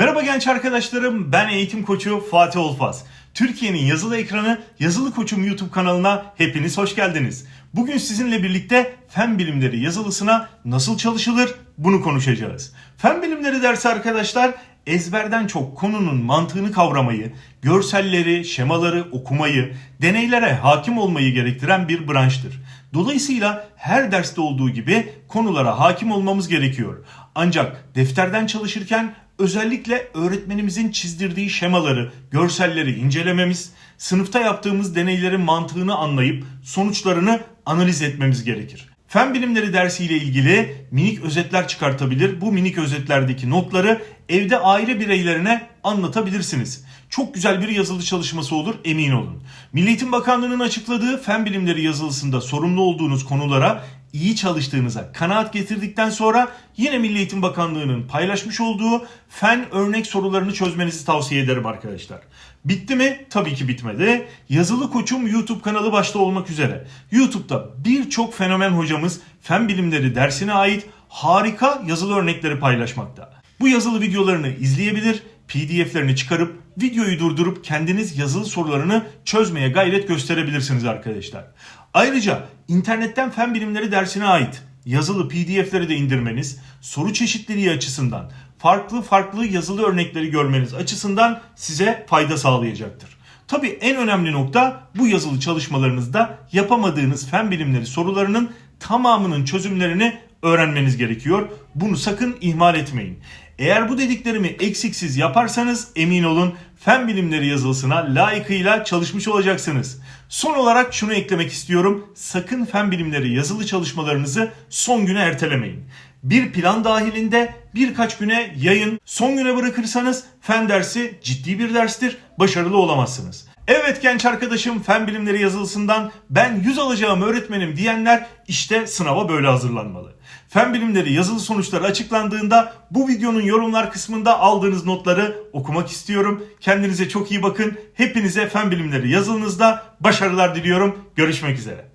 Merhaba genç arkadaşlarım, ben eğitim koçu Fatih Olfaz. Türkiye'nin yazılı ekranı Yazılı Koçum YouTube kanalına hepiniz hoş geldiniz. Bugün sizinle birlikte fen bilimleri yazılısına nasıl çalışılır bunu konuşacağız. Fen bilimleri dersi arkadaşlar ezberden çok konunun mantığını kavramayı, görselleri, şemaları okumayı, deneylere hakim olmayı gerektiren bir branştır. Dolayısıyla her derste olduğu gibi konulara hakim olmamız gerekiyor. Ancak defterden çalışırken özellikle öğretmenimizin çizdirdiği şemaları, görselleri incelememiz, sınıfta yaptığımız deneylerin mantığını anlayıp sonuçlarını analiz etmemiz gerekir. Fen bilimleri dersiyle ilgili minik özetler çıkartabilir. Bu minik özetlerdeki notları evde aile bireylerine anlatabilirsiniz. Çok güzel bir yazılı çalışması olur emin olun. Milli Eğitim Bakanlığı'nın açıkladığı fen bilimleri yazılısında sorumlu olduğunuz konulara iyi çalıştığınıza kanaat getirdikten sonra yine Milli Eğitim Bakanlığı'nın paylaşmış olduğu fen örnek sorularını çözmenizi tavsiye ederim arkadaşlar. Bitti mi? Tabii ki bitmedi. Yazılı Koçum YouTube kanalı başta olmak üzere YouTube'da birçok fenomen hocamız fen bilimleri dersine ait harika yazılı örnekleri paylaşmakta. Bu yazılı videolarını izleyebilir, PDF'lerini çıkarıp videoyu durdurup kendiniz yazılı sorularını çözmeye gayret gösterebilirsiniz arkadaşlar. Ayrıca internetten fen bilimleri dersine ait yazılı PDF'leri de indirmeniz soru çeşitliliği açısından farklı farklı yazılı örnekleri görmeniz açısından size fayda sağlayacaktır. Tabii en önemli nokta bu yazılı çalışmalarınızda yapamadığınız fen bilimleri sorularının tamamının çözümlerini öğrenmeniz gerekiyor. Bunu sakın ihmal etmeyin. Eğer bu dediklerimi eksiksiz yaparsanız emin olun fen bilimleri yazılısına layıkıyla çalışmış olacaksınız. Son olarak şunu eklemek istiyorum. Sakın fen bilimleri yazılı çalışmalarınızı son güne ertelemeyin. Bir plan dahilinde birkaç güne yayın, son güne bırakırsanız fen dersi ciddi bir derstir, başarılı olamazsınız. Evet genç arkadaşım fen bilimleri yazılısından ben 100 alacağım öğretmenim diyenler işte sınava böyle hazırlanmalı. Fen bilimleri yazılı sonuçları açıklandığında bu videonun yorumlar kısmında aldığınız notları okumak istiyorum. Kendinize çok iyi bakın. Hepinize fen bilimleri yazılınızda başarılar diliyorum. Görüşmek üzere.